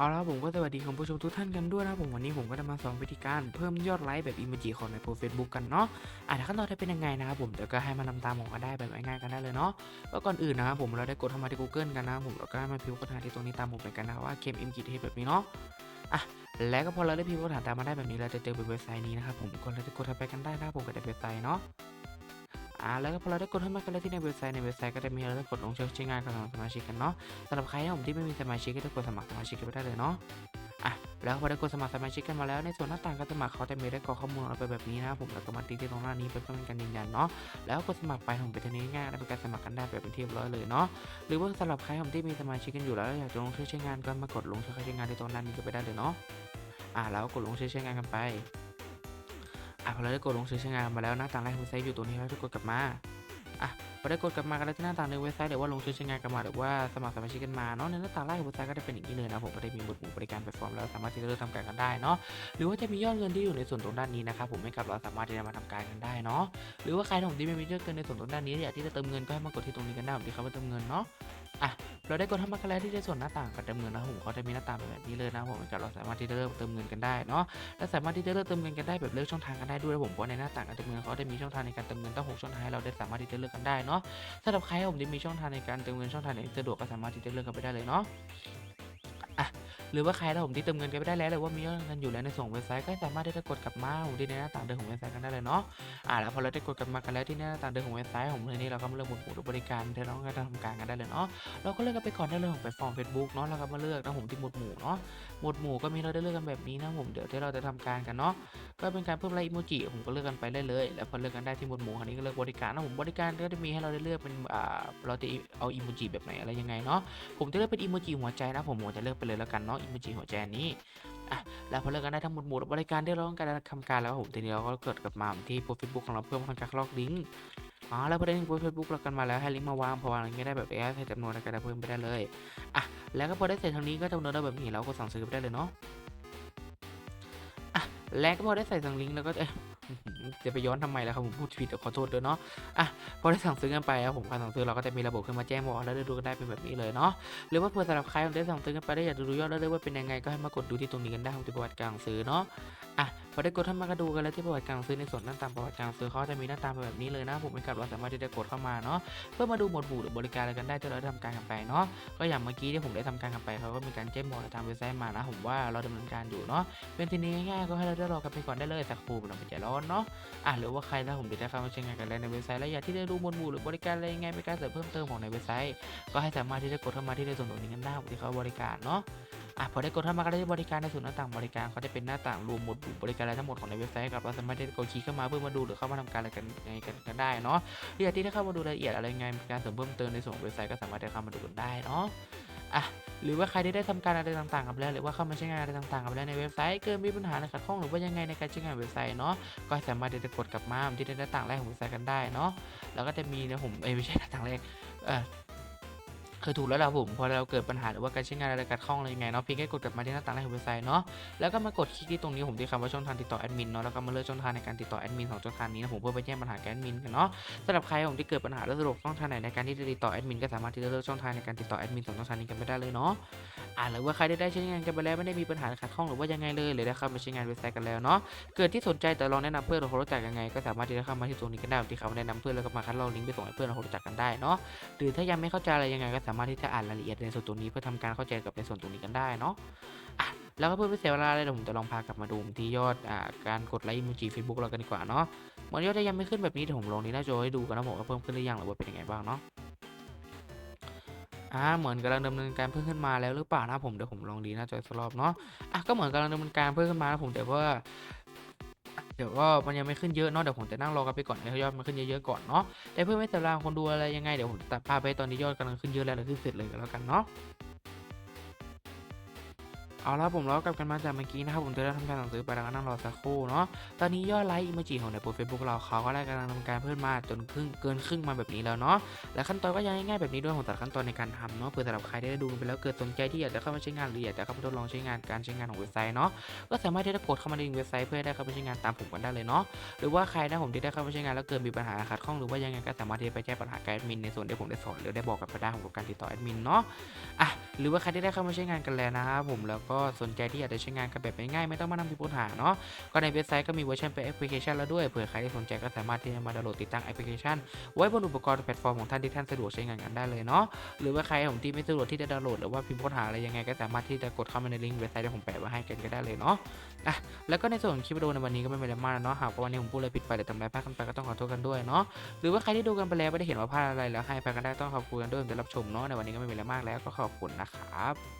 เอาละครับผมก็สวัสดีคุณผู้ชมทุกท่านกันด้วยนะครับผมวันนี้ผมก็จะมาสอนวิธีการเพิ่มยอดไลค์แบบอิโมจิของในโปรเฟซบุ๊กกันเนาะอะถ้าขั้นตอนจะเป็นยังไงนะครับผมเดี๋ยวก็ให้มานำตามผมกันได้แบบง่ายๆกันได้เลยเนาะก็ก่อนอื่นนะครับผมเราได้กดเข้ามาที่ Google กันนะครับผมแล้วก็มาพิมพ์ค้นหาที่ตรงนี้ตามผมไปกันนะว่าเกมอิมกิเทแบบนี้เนาะอะแล้วก็พอเราได้พิมพ์ค้นหาตามมาได้แบบนี้เราจะเจอเป็นเว็บไซต์นี้นะครับผมก็เราจะกดเข้าไปกันได้นะครับผมก็ได้เว็บไซต์เนาะ อ่าแล้วก็พอเราได้กดเข้ามากันแล้วที่ในเว็บไซต์ในเว็บไซต์ก็จะมีเราได้กดลงเชื่อใช้งานกับสมาชิกกันเนาะสำหรับใครผมที่ไม่มีสมาชิกก็จะกดสมัครสมาชิกกันไปได้เลยเนาะอะแล้วพอได้กดสมัครสมาชิกกันมาแล้วในส่วนหน้าต่างการสมัครเขาจะมีได้กรอกข้อมูลเราไปแบบนี้นะครับผมแล้วก็มาติ๊กที่ตรงหน้านี้เพื่อเป็นการยืนยันเนาะแล้วกดสมัครไปผมเป็นทีนี้ง่ายและเป็นการสมัครกันได้แบบเป็นที่เรียบร้อยเลยเนาะหรือว่าสำหรับใครผมที่มีสมาชิกกันอยู่แล้วอยากจะลงชื่อใช้งานก็มากดลงชื่อใช้งานที่ตรงหน้านี้ก็ไปได้เลยเนาะอะแล้วกดลงชื่อใช้งานกันไป อะพอเราได้กดลงชื่อใช้งานมาแล้วหน้าต่างแรกของเว็บไซต์อยู่ตรงนี้แล้วก็กดกลับมา พอได้กดกลับมากันแล้วที่หน้าต่างในเว็บไซต์หรือว่าลงชื่อใช้งานกันมาหรือว่าสมัครสมาชิกกันมาเนาะในหน้าต่างแรกของเว็บไซต์ก็จะเป็นอย่างนี้เลยนะผมก็ได้มีหมวดหมู่บริการแพลตฟอร์มแล้วสามารถที่จะเลือกทำการกันได้เนาะหรือว่าจะมียอดเงินที่อยู่ในส่วนตรงด้านนี้นะครับผมให้กับเราสามารถที่จะมาทำการกันได้เนาะหรือว่าใครที่ไม่มียอดเงินในส่วนตรงด้านนี้อยากที่จะเติมเงินก็ให้มากดที่ตรงนี้กันได้ผมที่เขาว่าเติมเงินเนาะอะเราได้กดทำมากันแล้วที่ในส่วนหน้าต่างการเติมเงินนะผมเขาจะมีหน้าต่างแบบนี้เลยนะผมกับเราสามารถที่จะเริ่มเติมเงินกันได้เนาะและสามารถที่จะเลือกเติมเงินกันได้แบบเลือกช่องทางกันได้ด้วยนะผมเพราะในหน้าต่างการเติมเงินเขาจะมีช่องทางในการเติมเงินตั้งหกช่องทางให้เราได้สามารถที่จะเลือกกันได้เนาะสำหรับใครผมที่มีช่องทางในการเติมเงินช่องทางไหนสะดวกก็สามารถที่จะเลือกกันไปได้เลยเนาะ หรือว่าใครถ้าผมที่เติมเงินกันไปได้แล้วหรือว่ามีเงินอยู่แล้วในส่งเว็บไซต์ก็สามารถที่จะกดกลับมาผมที่ในหน้าต่างเดิมของเว็บไซต์กันได้เลยเนาะอะแล้วพอเราได้กดกลับมากันแล้วที่หน้าต่างเดิมของเว็บไซต์ผมทีนี้เราก็มาเลือกหมวดหมู่บริการที่เราต้องการทำการกันได้เลยเนาะเราก็เลือกกันไปก่อนได้เลยของแพลตฟอร์ม Facebook เนาะเราก็มาเลือกนะผมที่หมวดหมู่เนาะหมวดหมู่ก็มีเราได้เลือกกันแบบนี้นะผมเดี๋ยวที่เราจะทำการกันเนาะก็เป็นการเพิ่มลค์อิโมจิผมก็เลือกกันไปได้เลย แล้วพอเลือกกันได้ที่หมวดหมู่คราวนี้ก็เลือกบริการนะผมบริการก็จะมีให้เราได้เลือกเป็นอ่าเราจะเอาอิโมจิแบบไหนอะไรยังไงเนาะผมจะเลือกเป็นอิโมจิหัวใจนะผมผมจะเลือกไปเลยแล้วกันเนาะอิโมจิหัวใจนนี้อะแล้วพอเลือกกันได้ทั้งหมดหมู่บริการที่เราต้องการทำการแล้วผมทีนี้เราก็เกิดกลับมาที่โปรเฟซบุ๊กของเราเพื่อทำการลอกลิงก์อ๋อแล้วพอได้ลิงก์โปรเฟซบุ๊กเรากันมาแล้วให้ลิงก์มาวางพอวางอย่างนี้ได้แบบนี้ให้จำนวนในการเพิ่มไปได้เลยอะแล้วก็พอได้เสร็จทางนี้ก็จำนวนได้แบบนี้เราก็สั่งซื้อไปได้เลยเนาะอะแล้วก็พอได้ใส่สั่งลิงก์แล้วก็เอ๊ะจะไปย้อนทำไมแล่ะครับผมพูดผิดขอโทษด้วยเนาะอะพอได้สั่งซื้อกันไปครับผมการสั่งซื้อเราก็จะมีระบบขึ้นมาแจ้งบอกแล้วได้ดูกันได้เป็นแบบนี้เลยเนาะหรือว่าเผื่อสำหรับใครที่ได้สั่งซื้อกันไปได้อยากดูยอดได้เลยว่าเป็นยังไงก็ให้มากดดูที่ตรงนี้กันได้ของที่ประวัติการสั่งซื้อเนาะอะพอได้กดเข้ามาก็ดูกันแล้วที่ประวัติการสั่งซื้อในส่วนหน้าตามประวัติการสั่งซื้อเขาจะมีหน้าตามแบบนี้เลยนะผมเป็นกับเราสามารถที่จะกดเข้ามาเนาะเพื่อมาดูหมวดหมู่หรือบริการอะไรกันได้ที่เราได้ทำการกันไปเนาะก็อย่างเมื่อกี้ที่ผมได้ทำการกันไปเขาก็มีการแจ้งบอกทางเว็บไซต์มานะผมว่าเราดำเนินการอยู่เนาะเป็นทีนี้ง่ายๆก็ให้เราได้รอกันไปก่อนได้เลยสักครู่ไม่ต้องไปใจร้อนเนาะอะหรือว่าใครถ้าผมจะได้เข้ามาใช้งานกันแล้วในเว็บไซต์แล้วอยากที่จะดูหมวดหมู่หรือบริการอะไรยังไงเป็นการเสริมเพิ่มเติมของในเว็บไซต์ ก็ให้สามารถที่จะกดเข้ามาที่ในส่วนตรงนี้กันได้ที่เขาบริการเนาะอะพอได้กดเข้ามาก็ได้บริการในส่วนหน้าต่างบริการเขาจะเป็นหน้าต่างรวมหมดบริการอะไรทั้งหมดของในเว็บไซต์ครับเราสามารถที่จะกดคลิกเข้ามาเพื่อมาดูหรือเข้ามาทำการอะไรกันยังไงกันกันได้เนาะอยากที่จะเข้ามาดูรายละเอียดอะไรยังไงการเสริมเพิ่มเติมในส่วนเว็บไซต์ก็สามารถที่จะเข้ามาดูกันได้เนาะ อะหรือว่าใครที่ได้ทำการอะไรต่างๆกับแล้วหรือว่าเข้ามาใช้งานอะไรต่างๆกับแล้วในเว็บไซต์เกิดมีปัญหาในขัดข้องหรือว่ายังไงในการใช้งานเว็บไซต์เนาะก็สามารถที่จะกดกลับมาที่หน้าต่างแรกของเว็บไซต์กันได้เนาะแล้วก็จะมีนะผมเอ้ไม่ใช่หน้าต่างแรกเออ คือถูกแล้วล่ะผมพอเราเกิดปัญหาหรือว่าการใช้งานอะไรขัดข้องอะไรยังไงเนาะเพียงแค่กดกลับมาที่หน้าต่างแรกของเว็บไซต์เนาะแล้วก็มากดคลิกที่ตรงนี้ผมที่คำว่าช่องทางติดต่อแอดมินเนาะแล้วก็มาเลือกช่องทางในการติดต่อแอดมินสองช่องทางนี้นะผมเพื่อไปแจ้งปัญหาแกแอดมินกันเนาะสำหรับใครผมที่เกิดปัญหาและสะดวกช่องทางไหนในการที่จะติดต่อแอดมินก็สามารถที่จะเลือกช่องทางในการติดต่อแอดมินสองช่องทางนี้กันไปได้เลยเนาะอ่าหรือว่าใครได้ใช้งานกันไปแล้วไม่ได้มีปัญหาขัดข้องหรือว่ายังไงเลยหรือได้เข้ามาใช้งานเว็บไซต์กันแล้วเนาะเกิดที่สนใจแต่ลองแนะนำเพื่อนเรารู้จักยังไงก็สามารถที่จะเข้ามาที่ตรงนี้กันได้ที่เขาแนะนำเพื่อนแล้วก็มาคัดลอกลิงก์ไปส่งให้เพื่อนเรารู้จักกันได้เนาะหรือถ้ายังไม่เข้าใจอะไรยังไงก็สามารถที่จะอ่านรายละเอียดในส่วนตรงนี้เพื่อทำการเข้าใจกับในส่วนตรงนี้กันได้เนาะอะแล้วก็เพื่อไม่เสียเวลาเลยเดี๋ยวผมจะลองพากลับมาดูที่ยอดอ่าการกดไลค์อิโมจิเฟซบุ๊กเรากันดีกว่าเนาะเหมือนยอดจะยังไม่ขึ้นแบบนี้เดี๋ยวผมลงที่หน้าจอให้ดูกันนะผมว่าเพิ่มขึ้นหรือยังหรือว่าเป็นยังไงบ้างเนาะอ่าเหมือนกำลังดำเนินการเพิ่มขึ้นมาแล้วหรือเปล่านะผมเดี๋ยวผมลองดีหน้าจอสักรอบเนาะอะก็เหมือนกำลังดำเนินการเพิ่มขึ้นมานะผมแต่ว่า ดี๋ยวก็มันยังไม่ขึ้นเยอะเนาะเดี๋ยวผมจะนั่งรอกันไปก่อนให้ยอดมันขึ้นเยอะๆก่อนเนาะแต่เพื่อไม่เสียเวลาคนดูอะไรยังไงเดี๋ยวผมตัดภาพไปตอนนี้ยอดกำลังขึ้นเยอะแล้วเดี๋ยขึ้นเสร็จเลยก็แล้วกันเนาะ เอาละผมรอกลับกันมาจากเมื่อกี้นะครับผมจะได้ทำการสั่งซื้อไปแล้วก็นั่งรอสักครู่เนาะตอนนี้ยอดไลค์อิโมจิของในโปรเฟซบุ๊กเราเขาก็ได้กำลังทำการเพิ่มมาจนครึ่งเกินครึ่งมาแบบนี้แล้วเนาะและขั้นตอนก็ยังง่ายๆแบบนี้ด้วยผมตัดขั้นตอนในการทำเนาะเพื่อสำหรับใครที่ได้ดูไปแล้วเกิดสนใจที่อยากจะเข้ามาใช้งานหรืออยากจะเข้ามาทดลองใช้งานการใช้งานของเว็บไซต์เนาะก็สามารถที่จะกดเข้ามาในเว็บไซต์เพื่อให้ได้เข้าไปใช้งานตามผมกันได้เลยเนาะหรือว่าใครนะผมที่ได้เข้าไปใช้งานแล้วเกิดมีปัญหาขัดข้องหรือว่ายังไงก็สามารถที่จะไปแจ้ปัญหากับแอดมินในส่วนที่ผมได้สอนหรือได้บอกกับไปได้ของการติดต่อแอดมินเนาะอะหรือว่าใครที่ได้เข้ามาใช้งานกันแล้วนะครับผมแล้วก็สนใจที่อยากจะใช้งานกันแบบง่ายๆไม่ต้องมานั่งมีปัญหาเนาะก็ในเว็บไซต์ก็มีเวอร์ชันเป็นแอปพลิเคชันแล้วด้วยเผื่อใครที่สนใจก็สามารถที่จะมาดาวน์โหลดติดตั้งแอปพลิเคชัน ไว้บนอุปกรณ์แพลตฟอร์มของท่านที่ท่านสะดวกใช้งานกันได้เลยเนาะหรือว่าใครของที่ไม่สะดวกที่จะดาวน์โหลดหรือว่าพิมพ์ค้นหาอะไรยังไงก็สามารถที่จะกดเข้ามาในลิงก์เว็บไซต์ที่ผมแปะไว้ให้กันก็ได้เลยเนาะอะแล้วก็ในส่วนของคลิปวิดีโอในวันนี้ก็ไม่มีอะไรมากเนาะหากวันนี้ผมพูดอะไรผิดไปหรือทำอะไรพลาดกันไปก็ต้องขอโทษกันด้วยเนาะหรือว่าใครที่ดูกันไปแล้วไม่ได้เห็นว่าพลาดอะไรแล้วให้ไปกันได้ต้องขอบคุณกันด้วยที่รับชมเนาะในวันนี้ก็ไม่มีอะไรมากแล้วก็ขอบคุณนะครับ